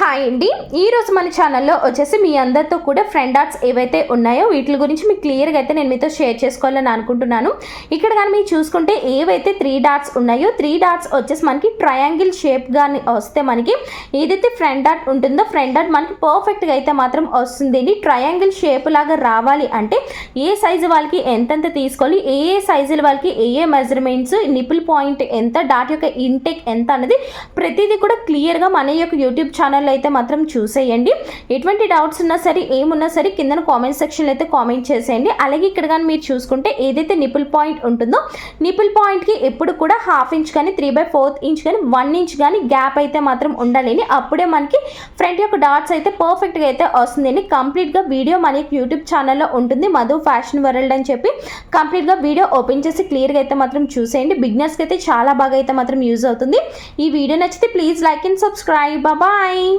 Hi అండి. ఈరోజు మన ఛానల్లో వచ్చేసి మీ అందరితో కూడా ఫ్రెండ్ ఆర్ట్స్ ఏవైతే ఉన్నాయో వీటి గురించి మీకు క్లియర్గా అయితే నేను మీతో షేర్ చేసుకోవాలని అనుకుంటున్నాను. ఇక్కడ కానీ మీరు చూసుకుంటే ఏవైతే త్రీ డాట్స్ ఉన్నాయో త్రీ డాట్స్ వచ్చేసి మనకి ట్రయాంగిల్ షేప్ కానీ వస్తే మనకి ఏదైతే ఫ్రంట్ డాట్ ఉంటుందో ఫ్రంట్ డాట్ మనకి పర్ఫెక్ట్గా అయితే మాత్రం వస్తుంది ట్రయాంగిల్ షేప్ లాగా రావాలి అంటే ఏ సైజు వాళ్ళకి ఎంతెంత తీసుకోవాలి ఏ ఏ సైజుల వాళ్ళకి ఏ ఏ మెజర్మెంట్స్ నిపుల్ పాయింట్ ఎంత డాట్ యొక్క ఇంటెక్ ఎంత అనేది ప్రతిదీ కూడా క్లియర్గా మన యొక్క యూట్యూబ్ ఛానల్లో అయితే మాత్రం చూసేయండి. ఎటువంటి డౌట్స్ ఉన్నా సరే ఏమున్నా సరే కింద కామెంట్ సెక్షన్లో అయితే కామెంట్ చేసేయండి. అలాగే ఇక్కడ కానీ మీరు చూసుకుంటే ఏదైతే నిపుల్ పాయింట్ ఉంటుందో నిపుల్ పాయింట్కి ఎప్పుడు కూడా హాఫ్ ఇంచ్ కానీ త్రీ బై ఫోర్త్ ఇంచ్ కానీ వన్ ఇంచ్ కానీ గ్యాప్ అయితే మాత్రం ఉండాలని అప్పుడే మనకి ఫ్రంట్ యొక్క డాట్స్ అయితే పర్ఫెక్ట్గా అయితే వస్తుందండి. కంప్లీట్గా వీడియో మన యొక్క యూట్యూబ్ ఛానల్లో ఉంటుంది. మధు ఫ్యాషన్ వరల్డ్ అని చెప్పి కంప్లీట్గా వీడియో ఓపెన్ చేసి క్లియర్గా అయితే మాత్రం చూసేయండి. బిగినర్స్కి అయితే చాలా బాగా అయితే మాత్రం యూజ్ అవుతుంది. ఈ వీడియో నచ్చితే please like and subscribe bye